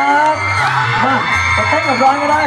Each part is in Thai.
มามาเต้นกับร้อนก็ได้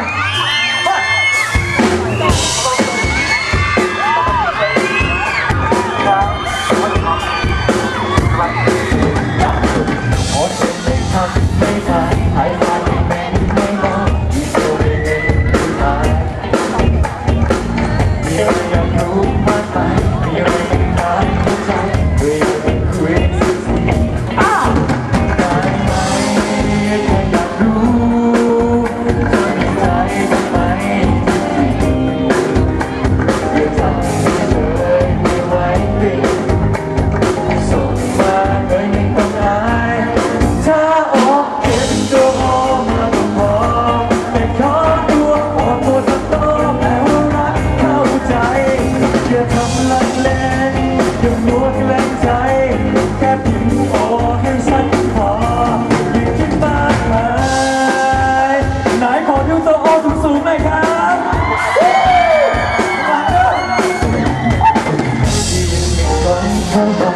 คนเข้า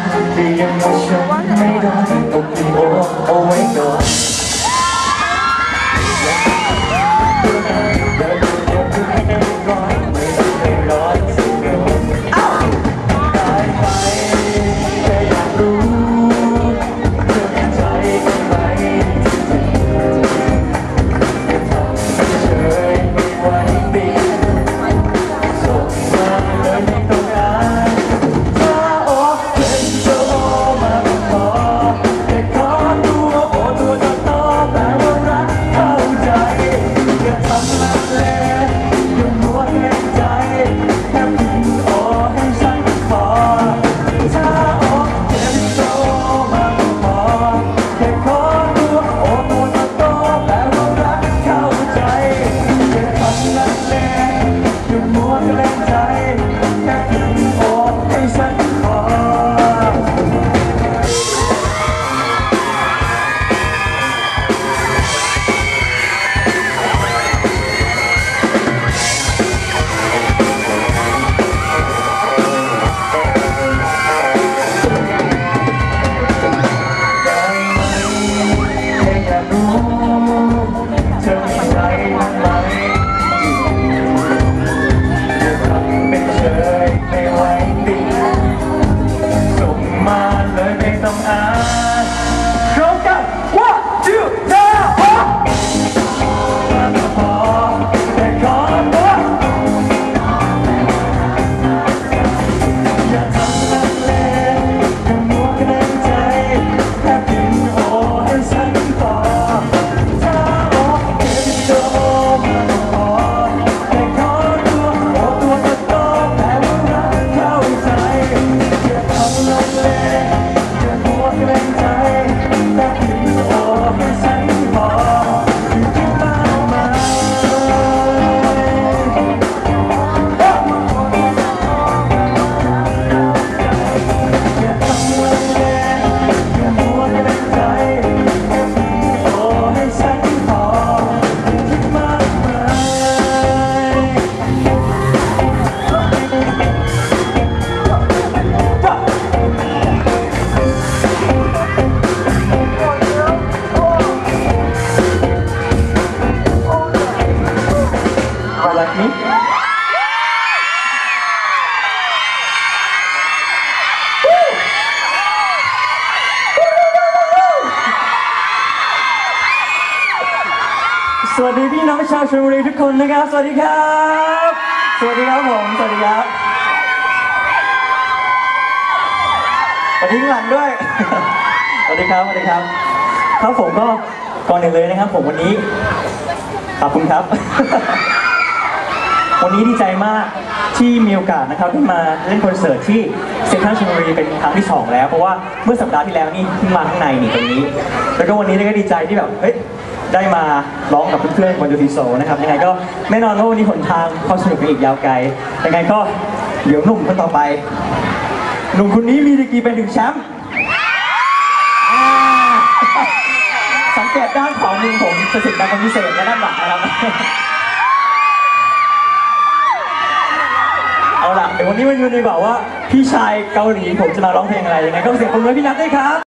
เล สวัสดีพี่น้องชาวชลบุรีทุกคนนะครับ สวัสดีครับ สวัสดีครับผม สวัสดีครับสวัสดีข้างหลังด้วย สวัสดีครับ สวัสดีครับ ครับผมก็ก่อนอื่นเลยนะครับ ผมวันนี้ ขอบคุณครับ วันนี้ดีใจมากที่มีโอกาสนะครับได้มาเล่นคอนเสิร์ตที่เซ็นทรัลชลบุรีเป็นครั้งที่สองแล้ว เพราะว่าเมื่อสัปดาห์ที่แล้วนี่เพิ่งมาข้างในนี่ตรงนี้ แล้วก็วันนี้ก็ดีใจที่แบบเฮ้ย ได้มาร้องกับเพื่อนๆบนยูทีโซนะครับยังไงก็แน่นอนว่าวันนี้หนทางความสนุกยังอีกยาวไกลยังไงก็เดี๋ยวหนุ่มคนต่อไปหนุ่มคนนี้มีดีกรีเป็นถึงแชมป์สังเกตด้านขวามือผมจะสิทธิ์ดังพิเศษและด้านหลังนะครับเอาล่ะเดี๋ยววันนี้มาดูดีกว่าว่าพี่ชายเกาหลีผมจะมาร้องเพลงอะไรยังไงก็เสียงปรบมือพี่นัทด้วยครับ